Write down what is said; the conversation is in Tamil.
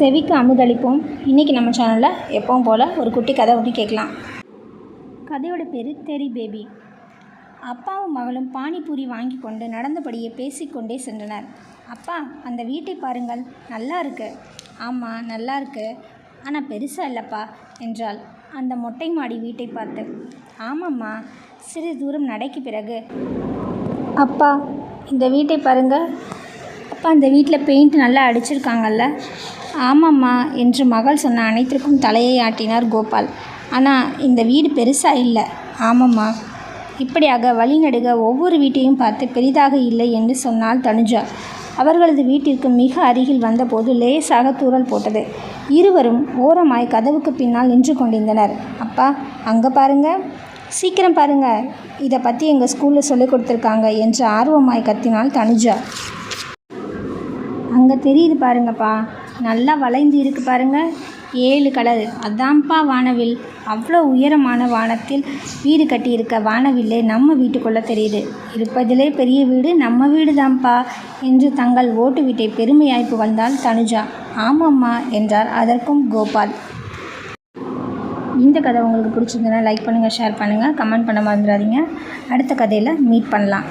செவிக்கு அமுதளிப்போம். இன்றைக்கி நம்ம சேனலில் எப்பவும் போல் ஒரு குட்டி கதை ஒன்று கேட்கலாம். கதையோட பேர் தெரி பேபி அப்பாவும் மகளும் பானிபூரி வாங்கி கொண்டு நடந்தபடியே பேசிக்கொண்டே சென்றனர். அப்பா அந்த வீட்டை பாருங்கள். நல்லா இருக்கு. ஆமாம் நல்லா இருக்கு. ஆனால் பெருசாக இல்லைப்பா என்றாள். அந்த மொட்டை மாடி வீட்டை பார்த்து ஆமாம்மா சிறிது தூரம் நடைக்கு பிறகு. அப்பா இந்த வீட்டை பாருங்கள். அப்பா அந்த வீட்டில் பெயிண்ட் நல்லா அடிச்சிருக்காங்கல்ல. ஆமாம்மா என்று மகள் சொன்ன அனைத்திற்கும் தலையை ஆட்டினார் கோபால். ஆனால் இந்த வீடு பெருசாக இல்லை. ஆமாம்மா. இப்படியாக வழிநடுக ஒவ்வொரு வீட்டையும் பார்த்து பெரிதாக இல்லை என்று சொன்னாள் தனுஜா. அவர்களது வீட்டிற்கு மிக அருகில் வந்தபோது லேசாக தூறல் போட்டது. இருவரும் ஓரமாய் கதவுக்கு பின்னால் நின்று கொண்டிருந்தனர். அப்பா அங்கே பாருங்க. சீக்கிரம் பாருங்க. இதை பற்றி எங்கள் ஸ்கூலில் சொல்லிக் கொடுத்துருக்காங்க என்று ஆர்வமாய் கத்தினால் தனுஜா. அங்கே தெரியுது பாருங்கப்பா. நல்லா வளைந்து இருக்கு பாருங்கள் ஏழு கலர் அதான்ப்பா வானவில். அவ்வளோ உயரமான வானத்தில் வீடு கட்டியிருக்க வானவில்லே. நம்ம வீட்டுக்குள்ளே தெரியுது. இருப்பதிலே பெரிய வீடு நம்ம வீடு தான்ப்பா என்று தங்கள் ஓட்டு வீட்டை பெருமையாய் புகழ்ந்தாள் தனுஜா. ஆமாம்மா என்றார் அதற்கும் கோபால். இந்த கதை உங்களுக்கு பிடிச்சிருந்ததுன்னா லைக் பண்ணுங்கள் ஷேர் பண்ணுங்கள் கமெண்ட் பண்ண மறந்துடாதீங்க. அடுத்த கதையில் மீட் பண்ணலாம்.